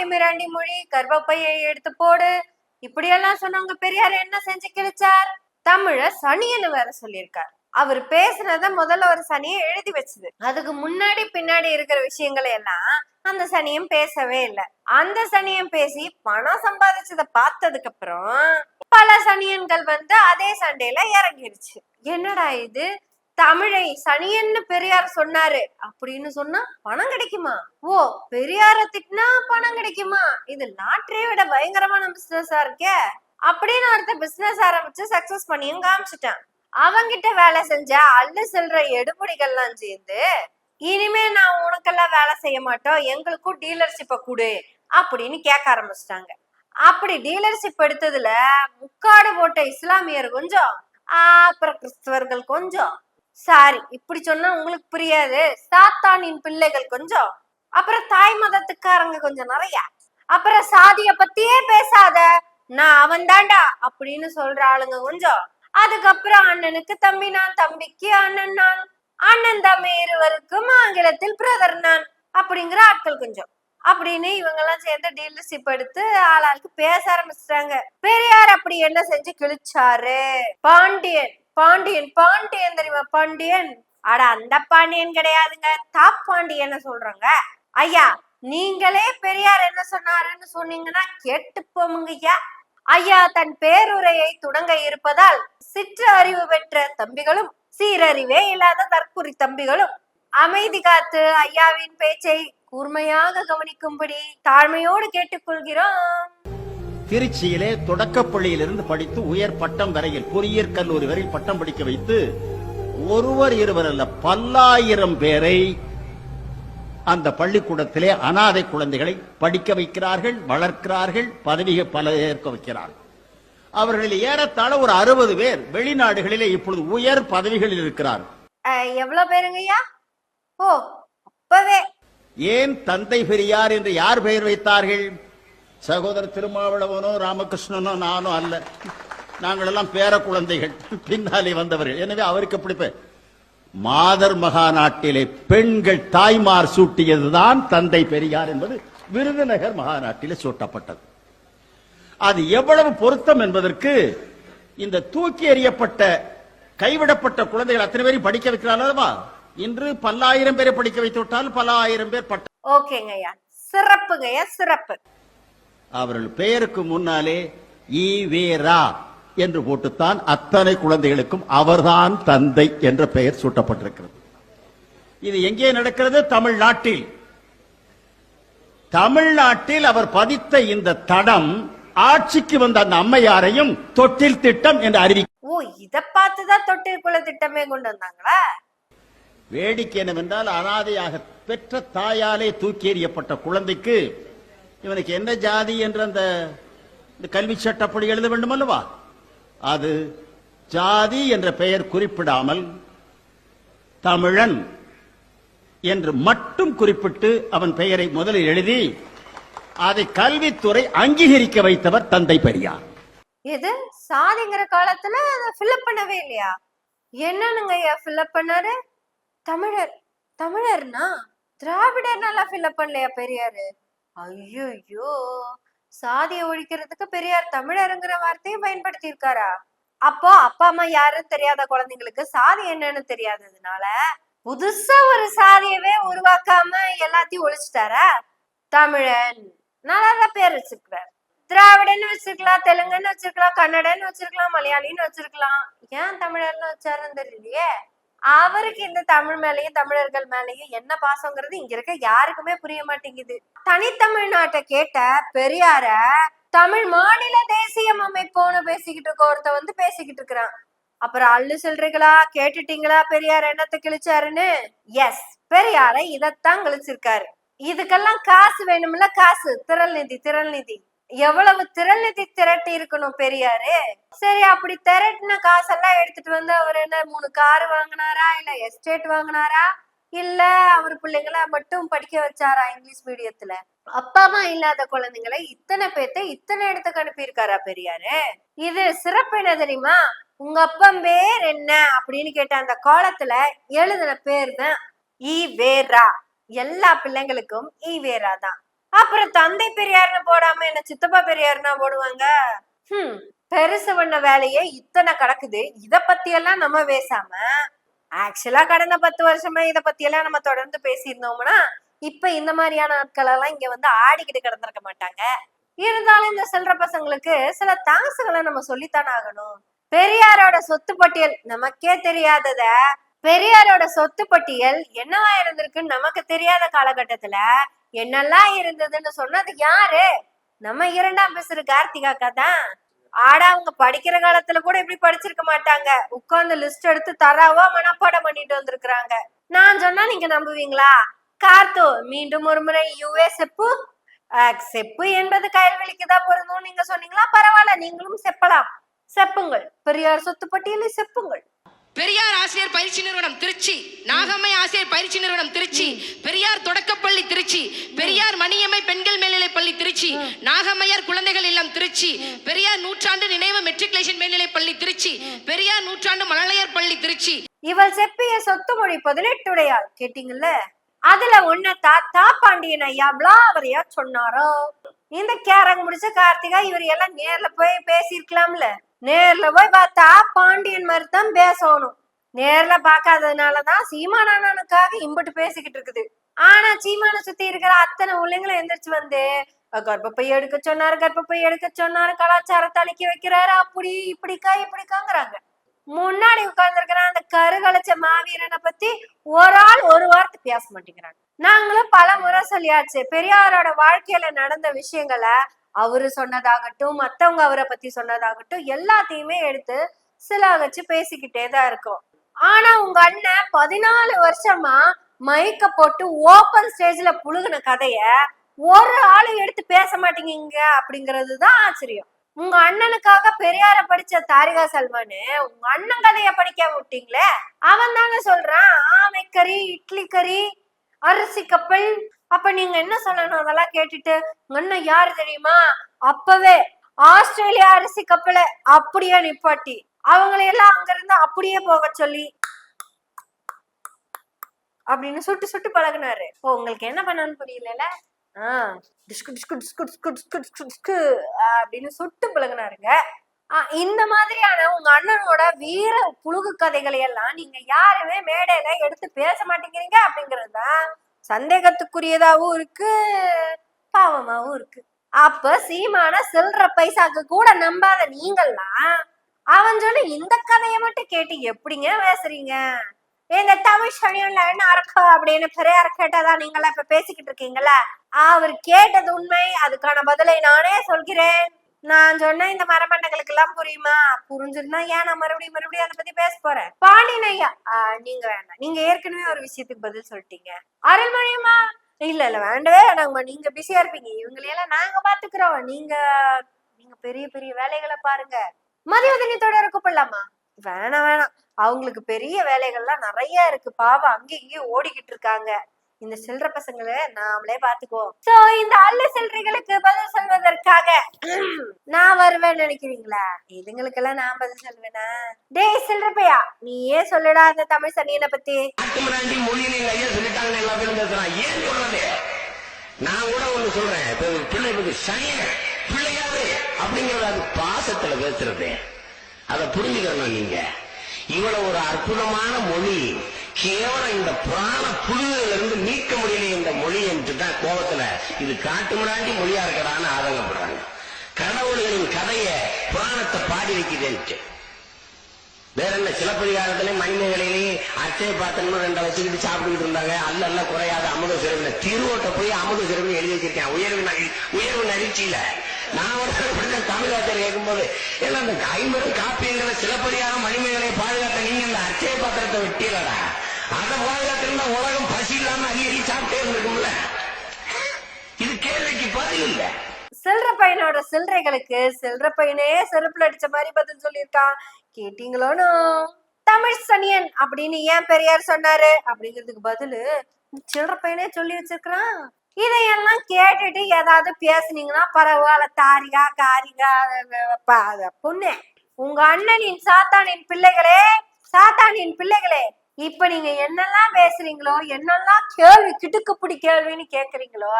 காட்டு மிராண்டி மொழி கர்ப்பப்பையை எடுத்து போடு. இப்படியெல்லாம் சொன்னவங்க பெரியார் என்ன செஞ்சு கிழிச்சார்? தமிழ சனியன்னு வேற சொல்லியிருக்கார். அவர் பேசுனத முதல்ல ஒரு சனியை எழுதி வச்சது. அதுக்கு முன்னாடி பின்னாடி இருக்கிற விஷயங்களை எல்லாம் அந்த சனியம் பேசவே இல்லை. அந்த சனியம் பேசி பணம் சம்பாதிச்சத பார்த்ததுக்கு அப்புறம் பல சனியன்கள் வந்து அதே சண்டையில இறங்கிருச்சு. என்னடா இது? தமிழை சனியன்னு பெரியார் சொன்னாரு. அப்படின்னு சொன்னா பணம் கிடைக்குமா? ஓ பெரியார திட்டினா பணம் கிடைக்குமா? இது லாட்டரியை விட பயங்கரமான பிசினஸா இருக்கே. அப்படின்னு ஒருத்தர் பிசினஸ் ஆரம்பிச்சு சக்சஸ் பண்ணியும் காமிச்சிட்டான். அவங்கிட்ட வேலை செஞ்ச அள்ளு செல்ற எடுபடிகள்லாம் சேர்ந்து இனிமே நான் உனக்கெல்லாம் வேலை செய்ய மாட்டோம் எங்களுக்கும் டீலர்ஷிப்பை கொடு அப்படின்னு கேட்க ஆரம்பிச்சிட்டாங்க. அப்படி டீலர்ஷிப் எடுத்ததுல முக்காடு போட்ட இஸ்லாமியர் கொஞ்சம் அப்புறம் கிறிஸ்தவர்கள் கொஞ்சம் சாரி இப்படி சொன்னா உங்களுக்கு புரியாது. சாத்தானின் பிள்ளைகள் கொஞ்சம் அப்புறம் தாய் மதத்துக்காரங்க கொஞ்சம் நிறைய. அப்புறம் சாதிய பத்தியே பேசாத. நான் அவன் தாண்டா அப்படின்னு சொல்ற ஆளுங்க கொஞ்சம். அதுக்கப்புறம் அண்ணனுக்கு தம்பி நான் தம்பிக்கு அண்ணன் நான். அண்ணன் தம்பி இருவருக்கும் ஆங்கிலத்தில் பிரதர் நான் அப்படிங்கிற ஆட்கள் கொஞ்சம். அப்படின்னு இவங்க எல்லாம் சேர்ந்து டீலர்ஷிப் எடுத்து ஆளாளுக்கு பேச ஆரம்பிச்சிட்டாங்க. பெரியார் அப்படி என்ன செஞ்சு கிழிச்சாரு? பாண்டியன். பாண்டியன் பாண்டியன் தெரியுமா? பாண்டியன். அட அந்த பாண்டியன் கிடையாதுங்க. தாப் பாண்டியன் சொல்றாங்க. ஐயா நீங்களே பெரியார் என்ன சொன்னாருன்னு சொன்னீங்கன்னா கேட்டு போமுங்க ஐயா. ஐயா தன் பேருரையை தொடங்க இருப்பதால் சிற்று அறிவு பெற்ற தம்பிகளும் சீரறிவே இல்லாத தற்குறி தம்பிகளும் அமைதி காத்து ஐயாவின் பேச்சை கூர்மையாக கவனிக்கும்படி தாழ்மையோடு கேட்டுக்கொள்கிறோம். திருச்சியிலே தொடக்கப்பள்ளியிலிருந்து படித்து உயர் பட்டம் வரையில் பொறியியற் கல்லூரி வரை பட்டம் படிக்க வைத்து ஒருவர் இருவர் அல்ல பல்லாயிரம் பேரை அந்த பள்ளிக்கூடத்திலே அனாதை குழந்தைகளை படிக்க வைக்கிறார்கள் வளர்க்கிறார்கள் பதவிகள் பல ஏற்க வைக்கிறார்கள். அவர்களில் ஏறத்தாழ ஒரு அறுபது பேர் வெளிநாடுகளிலே இப்பொழுது உயர் பதவிகளில் இருக்கிறார்கள். அஹ், எவ்வளவு பேருங்க ஐயா ஓ அப்பவே. ஏன் தந்தை பெரியார் என்று யார் பெயர் வைத்தார்கள்? சகோதரர் திருமாவளவனோ ராமகிருஷ்ணனோ நானும் அல்ல. நாங்கள் எல்லாம் பேர குழந்தைகள். பின்னாலே வந்தவர்கள். எனவே அவருக்கு எப்படி மாதர் மகா நாட்டிலே பெண்கள் தாய்மார் சூட்டியதுதான் தந்தை பெரியார் என்பது விருதுநகர் மகா நாட்டிலே சூட்டப்பட்டது. அது எவ்வளவு பொருத்தம் என்பதற்கு இந்த தூக்கி எறியப்பட்ட கைவிடப்பட்ட குழந்தைகள் அத்தனை பேரையும் படிக்க வைக்கிறாங்களா இன்று பல்லாயிரம் பேரை படிக்க வைத்து விட்டால் பல ஆயிரம் பேர் பட்ட ஓகேங்க சிறப்புங்க சிறப்பு. அவர்கள் பெயருக்கு முன்னாலே ஈவேரா என்று போட்டுத்தான் அத்தனை குழந்தைகளுக்கும் அவர்தான் தந்தை என்ற பெயர் சூட்டப்பட்டிருக்கிறது. இது எங்கே நடக்கிறது? தமிழ்நாட்டில். தமிழ்நாட்டில் அவர் பதித்த இந்த தடம் ஆட்சிக்கு வந்த அந்த அம்மையாரையும் தொட்டில் திட்டம் என்று அறிவி ஓ இத பார்த்துதான் தொட்டிற்குள்ள திட்டமே கொண்டு வந்தாங்களா? வேடிக்கை என்னவென்றால் அனாதையாக பெற்ற தாயாலே தூக்கி எறியப்பட்ட குழந்தைக்கு இவனுக்கு என்ன ஜாதி என்ற அந்த இந்த கல்வி சட்டப்படி எழுத வேண்டும் அல்லவா? அது ஜாதி என்ற பெயர் குறிப்பிடாமல் தமிழன் என்று மட்டும் குறிப்பிட்டு அவன் பெயரை முதலில் எழுதி அதை கல்வித்துறை அங்கீகரிக்க வைத்தவர் தந்தை பெரியார். எது? சாதிங்கிற காலத்துல அதை ஃபில்அப் பண்ணவே இல்லையா? என்னனுங்க ஐயா ஃபில்அப் பண்ணாரு? தமிழர் தமிழர்னா திராவிடர் நல்லா ஃபில்அப் பண்ணலையா பெரியாரு? ஐயோ சாதியை ஒழிக்கிறதுக்கு பெரியார் தமிழருங்கிற வார்த்தையை பயன்படுத்தி இருக்காரா அப்போ அப்பா அம்மா யாருன்னு தெரியாத குழந்தைங்களுக்கு சாதி என்னன்னு தெரியாததுனால புதுசா ஒரு சாதியவே உருவாக்காம எல்லாத்தையும் ஒழிச்சிட்டாரா? தமிழன். நல்லாதான் பேர் வச்சிருக்கிறார். திராவிடன்னு வச்சிருக்கலாம் தெலுங்குன்னு வச்சிருக்கலாம் கன்னடன்னு வச்சிருக்கலாம் மலையாளின்னு வச்சிருக்கலாம். ஏன் தமிழர்னு வச்சாருன்னு தெரியலையே? அவருக்கு இந்த தமிழ் மேலயும் தமிழர்கள் மேலயும் என்ன பாசங்கிறது இங்க இருக்க யாருக்குமே புரிய மாட்டேங்குது. தனித்தமிழ்நாட்டை கேட்ட பெரியார தமிழ் மாநில தேசியம் அமைப்போன்னு பேசிக்கிட்டு இருக்க ஒருத்த வந்து பேசிக்கிட்டு இருக்கிறான். அப்புறம் அள்ளு சொல்றீங்களா? கேட்டுட்டீங்களா பெரியார் என்னத்தை கிழிச்சாருன்னு? எஸ் பெரியார இதத்தான் கிழிச்சிருக்காரு. இதுக்கெல்லாம் காசு வேணும்ல காசு. திரள் நிதி திரள் நிதி. எவ்வளவு திரள் திரட்டி இருக்கணும் பெரியாரு? சரி அப்படி திரட்டின காசெல்லாம் எடுத்துட்டு வந்து அவர் என்ன மூணு கார் வாங்கினாரா? இல்ல எஸ்டேட் வாங்கினாரா? இல்ல அவர் பிள்ளைங்கள மட்டும் படிக்க வச்சாரா இங்கிலீஷ் மீடியத்துல? அப்பா அம்மா இல்லாத குழந்தைங்களை இத்தனை பேத்த இத்தனை இடத்துக்கு அனுப்பியிருக்காரா பெரியாரு? இது சிறப்பு என்ன தெரியுமா? உங்க அப்பன் பேர் என்ன? அப்படின்னு கேட்ட அந்த காலத்துல எழுதின பேர் தான் ஈ வேரா எல்லா பிள்ளைங்களுக்கும் ஈ வேரா தான். அப்புறம் தந்தை பெரியார்னு போடாம என்ன சித்தப்பா பெரியார்னா போடுவாங்க? ஹம். பெருசு பண்ண வேலையே இத்தனை கிடக்குது. இத பத்தி எல்லாம் நம்ம பேசாம ஆக்சுவலா கடந்த பத்து வருஷமா இத பத்தி எல்லாம் நம்ம தொடர்ந்து பேசியிருந்தோம்னா இப்ப இந்த மாதிரியான ஆட்கள் எல்லாம் இங்க வந்து ஆடிக்கிட்டு கிடந்திருக்க மாட்டாங்க. இருந்தாலும் இந்த செல்ற பசங்களுக்கு சில தாசுகளை நம்ம சொல்லித்தானே ஆகணும். பெரியாரோட சொத்து பட்டியல் நமக்கே தெரியாதத பெரியாரோட சொத்து பட்டியல் என்னவா இருந்திருக்குன்னு நமக்கு தெரியாத காலகட்டத்துல என்னெல்லாம் இருந்ததுன்னு சொன்னது யாரு? நம்ம இரண்டாம் பேசுற கார்த்திகாக்கா தான். ஆடா அவங்க படிக்கிற காலத்துல கூட இப்படி படிச்சிருக்க மாட்டாங்க. உட்கார்ந்து லிஸ்ட் எடுத்து தராவா மனப்பாடம் பண்ணிட்டு வந்திருக்கிறாங்க. நான் சொன்னா நீங்க நம்புவீங்களா? கார்த்து மீண்டும் ஒரு முறை யூஏ செப்பு. அஹ், செப்பு என்பது கயல்வெளிக்கு தான் பொருந்தும் நீங்க சொன்னீங்களா? பரவாயில்ல நீங்களும் செப்பலாம். செப்புங்கள். பெரியார் சொத்து பட்டியலை செப்புங்கள். பெரியார் ஆசிரியர் பயிற்சி நிறுவனம் திருச்சி நாகம்மை ஆசிரியர் பயிற்சி நிறுவனம் திருச்சி பெரியார் தொடக்கப்பள்ளி திருச்சி பெரியார் மணியம்மை பெண்கள் மேல்நிலைப் பள்ளி திருச்சி நாகம்மையார் குழந்தைகள் இல்லம் திருச்சி பெரியார் நூற்றாண்டு நினைவு மெட்ரிகுலேஷன் மேல்நிலைப் பள்ளி திருச்சி பெரியார் நூற்றாண்டு மழலையர் பள்ளி திருச்சி. இவள் செப்பிய சொத்து மொழி பதினெட்டுடையாள் கேட்டீங்கல்ல? அதுல ஒன்ன தாத்தா பாண்டியன் ஐயா விளாவரியா சொன்னாரோ? இந்த கேரங்க முடிச்ச கார்த்திகா இவர் எல்லாம் நேர்ல போய் பேசியிருக்கலாம்ல? நேர்ல போய் பார்த்தா பாண்டியன் மாதிரி தான் பேசணும். நேர்ல பார்க்காததுனாலதான் சீமானானுக்காக இம்புட்டு பேசிக்கிட்டு இருக்குது. ஆனா சீமான சுத்தி இருக்கிற அத்தனை உள்ளங்களும் எந்திரிச்சு வந்து கர்ப்பப்பை எடுக்க சொன்னாரு கர்ப்பப்பை எடுக்க சொன்னாரு கலாச்சாரத்தை அழிக்க வைக்கிறாரு அப்படி இப்படிக்கா இப்படிக்காங்கிறாங்க. முன்னாடி உட்கார்ந்துருக்கிற அந்த கருகலைச்ச மாவீரனை பத்தி ஒரு ஆள் ஒரு வார்த்தை பேச மாட்டேங்கிறாங்க. நாங்களும் பல முறை சொல்லியாச்சு பெரியாரோட வாழ்க்கையில நடந்த விஷயங்களை அவரு சொன்னதாகட்டும் மத்தவங்க அவரை பத்தி சொன்னதாகட்டும் எல்லாத்தையுமே எடுத்து சில வச்சு பேசிக்கிட்டே தான் இருக்கும். ஆனா உங்க அண்ணன் பதினாலு வருஷமா மைக்க போட்டு ஓப்பன் ஸ்டேஜ்ல புழுகுன கதைய ஒரு ஆளு எடுத்து பேச மாட்டேங்கிங்க அப்படிங்கிறது தான் ஆச்சரியம். உங்க அண்ணனுக்காக பெரியார படிச்ச தாரிகா சல்மானு உங்க அண்ணன் கதைய படிக்க விட்டீங்களே? அவன் தாங்க சொல்றான் ஆமை கறி இட்லி கறி அரிசி கப்பல் அப்ப நீங்க என்ன சொல்லணும் அதெல்லாம் கேட்டுட்டு இன்னும் அண்ணன் யாரு தெரியுமா? அப்பவே ஆஸ்திரேலியா அரிசி கப்பலை அப்படியே நிப்பாட்டி அவங்களையெல்லாம் எல்லாம் அங்க இருந்து அப்படியே போக சொல்லி அப்படின்னு சுட்டு சுட்டு பழகுனாரு. ஓ உங்களுக்கு என்ன பண்ணான்னு புரியல ஆஹ் டிஸ்கு டிஸ்கு டிஸ்கு டிஸ்கு டிஸ்கு டிஸ்கு டிஸ்கு அப்படின்னு சுட்டு பழகுனாருங்க. இந்த மாதிரியான உங்க அண்ணனோட வீர புழுகு கதைகளை எல்லாம் நீங்க யாருமே மேடையில எடுத்து பேச மாட்டேங்கிறீங்க அப்படிங்கறதுதான் சந்தேகத்துக்குரியதாவும் இருக்கு பாவமாவும் இருக்கு. அப்ப சீமான சில்ற பைசாக்கு கூட நம்பாத நீங்கள்லாம் அவன் சொன்ன இந்த கதையை மட்டும் கேட்டு எப்படிங்க பேசுறீங்க? இந்த தமிழ் சனியன்ல என்ன அறக்கா அப்படின்னு பெரியார் கேட்டாதான் நீங்களா இப்ப பேசிக்கிட்டு இருக்கீங்களா அவர் கேட்டது உண்மை அதுக்கான பதிலை நானே சொல்கிறேன். நான் சொன்ன இந்த மரமண்டங்களுக்கு எல்லாம் புரியுமா? புரிஞ்சிருந்தா ஏன் நான் மறுபடியும் மறுபடியும் அதை பத்தி பேச போறேன்? பாண்டியன் ஐயா ஆஹ், நீங்க வேண்டாம். நீங்க ஏற்கனவே ஒரு விஷயத்துக்கு பதில் சொல்லிட்டீங்க. அருள்மொழியம்மா. இல்ல இல்ல வேண்டவே வேணாங்கம்மா நீங்க பிஸியா இருப்பீங்க. இவங்களையெல்லாம் நாங்க பாத்துக்கிறோம். நீங்க நீங்க பெரிய பெரிய வேலைகளை பாருங்க. மதிவதனி தொடர கூப்பிடலாமா? வேணாம் வேணாம். அவங்களுக்கு பெரிய வேலைகள்லாம் நிறைய இருக்கு. பாவம் அங்கேயும் இங்கேயும் ஓடிக்கிட்டு இருக்காங்க. இந்த சில்லற பசங்களை நாமளே பாத்துக்குவோம் சோ இந்த அள்ளு சில்லறைகளுக்கு பதில் சொல்வதற்காக நான் வருவேன் நினைக்கிறீங்களா? இதுங்களுக்கெல்லாம் நான் பதில் சொல்வேனா? டேய் சில்லறப்பையா நீ ஏன் சொல்லுடா அந்த தமிழ் சனியனை பத்தி. நான் கூட ஒண்ணு சொல்றேன். இப்ப ஒரு பிள்ளை பத்தி சனிய பிள்ளையாரு அப்படிங்கறது அது பாசத்துல பேசுறது. அதை புரிஞ்சுக்கணும் நீங்க. இவ்வளவு ஒரு அற்புதமான மொழி. கேவலம் இந்த புராண புழுதுல இருந்து நீக்க முடியல இந்த மொழி என்று தான் கோபத்துல இது காட்டு முடாண்டி மொழியா இருக்கடான்னு ஆதங்கப்படுறாங்க. கடவுள்களின் கதைய புராணத்தை பாடி வைக்குதுன்ட்டு வேற என்ன சிலப்பதிகாரத்திலே மணிமேகலையிலையும் அச்சய பாத்திரமும் ரெண்டை வச்சுக்கிட்டு சாப்பிட்டுக்கிட்டு இருந்தாங்க. அல்ல அல்ல குறையாத அமுத சிறப்பு திருவோட்ட போய் அமுத சிறப்பு எழுதி வச்சிருக்கேன். உயர்வு நகி- உயர்வு நகிழ்ச்சியில நான் ஒரு தடவை படிச்ச கேட்கும்போது ஏன்னா அந்த ஐம்பது காப்பியங்களை சிலப்பதிகாரம் மணிமேகலையை பாதுகாத்த நீங்க அந்த அச்சய பாத்திரத்தை வெட்டியலடா. அதை பாதுகாத்திருந்தா உலகம் பசி இல்லாம அடிக்கடி சாப்பிட்டே இருந்திருக்கும்ல இது கேள்விக்கு பதில் இல்ல சில்லற பையனோட சில்லறைகளுக்கு சில்லற பையனே செருப்புல அடிச்ச மாதிரி பதில் சொல்லியிருக்கான் கேட்டீங்களோனோ தமிழ் சனியன் அப்படின்னு ஏன் பெரியார் சொன்னாரு அப்படிங்கிறதுக்கு பதிலு சில்லற பையனே சொல்லி வச்சிருக்கலாம் இதையெல்லாம் கேட்டுட்டு ஏதாவது பேசுனீங்கன்னா பரவாயில்ல தாரிகா காரிகா பொண்ணு உங்க அண்ணனின் சாத்தானின் பிள்ளைகளே சாத்தானின் பிள்ளைகளே இப்ப நீங்க என்னெல்லாம் பேசுறீங்களோ என்னெல்லாம் கேள்வி கிட்டுக்குப்பிடி கேள்வின்னு கேக்குறீங்களோ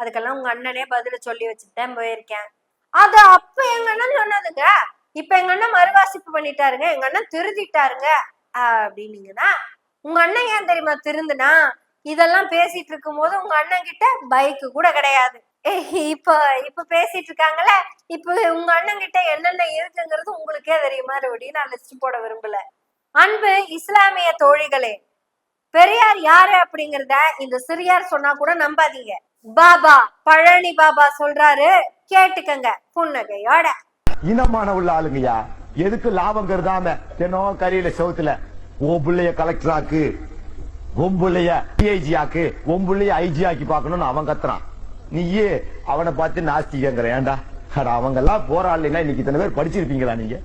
அதுக்கெல்லாம் உங்க அண்ணனே பதில சொல்லி வச்சுட்டு தான் போயிருக்கேன். அது அப்ப எங்க அண்ணன் சொன்னதுங்க. இப்ப எங்க அண்ணன் மறுவாசிப்பு பண்ணிட்டாருங்க. எங்க அண்ணன் திருதிட்டாருங்க. அப்படின்னீங்கன்னா உங்க அண்ணன் ஏன் தெரியுமா திருந்துனா? இதெல்லாம் பேசிட்டு இருக்கும்போது உங்க அண்ணன் கிட்ட பைக்கு கூட கிடையாது. ஏய், இப்ப இப்ப பேசிட்டு இருக்காங்கல்ல? இப்ப உங்க அண்ணன் கிட்ட என்னென்ன இருக்குங்கிறது உங்களுக்கே தெரியுமா? மறுபடியும் நான் லிஸ்ட் போட விரும்பல. அன்பு இஸ்லாமிய தோழிகளே பெரியார் யாரு அப்படிங்கறத இந்த சிறியார் சொன்னா கூட நம்பாதீங்க. பாபா பழனி பாபா சொல்றாரு கேட்டுக்கங்க புன்னகையோட. இனமான உள்ள ஆளுங்கய்யா எதுக்கு லாபம் கருதாம தினம் கரியில செவத்துல உன் பிள்ளைய கலெக்டர் ஆக்கு உன் பிள்ளைய டிஐஜி ஆக்கு ஒன்புள்ளைய ஐஜி ஆக்கி பாக்கணும்னு அவன் கத்துறான். நீயே அவனை பார்த்து நாஸ்திகங்கிற ஏன்டா? அட அவங்க எல்லாம் போராடலைன்னா இன்னைக்கு இத்தனை பேர் படிச்சிருப்பீங்களா நீங்க?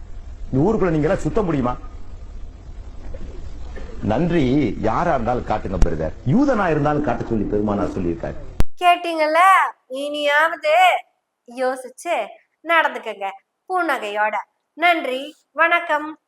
இந்த ஊருக்குள்ள நீங்க எல்லாம் சுத்த முடியுமா? நன்றி. யாரா இருந்தாலும் காட்டுங்க பிரதர். யூதனா இருந்தாலும் காட்ட சொல்லி பெருமானார் சொல்லியிருக்காரு. கேட்டீங்கல்ல? இனியாவது யோசிச்சு நடந்துக்கங்க. புன்னகையோட நன்றி. வணக்கம்.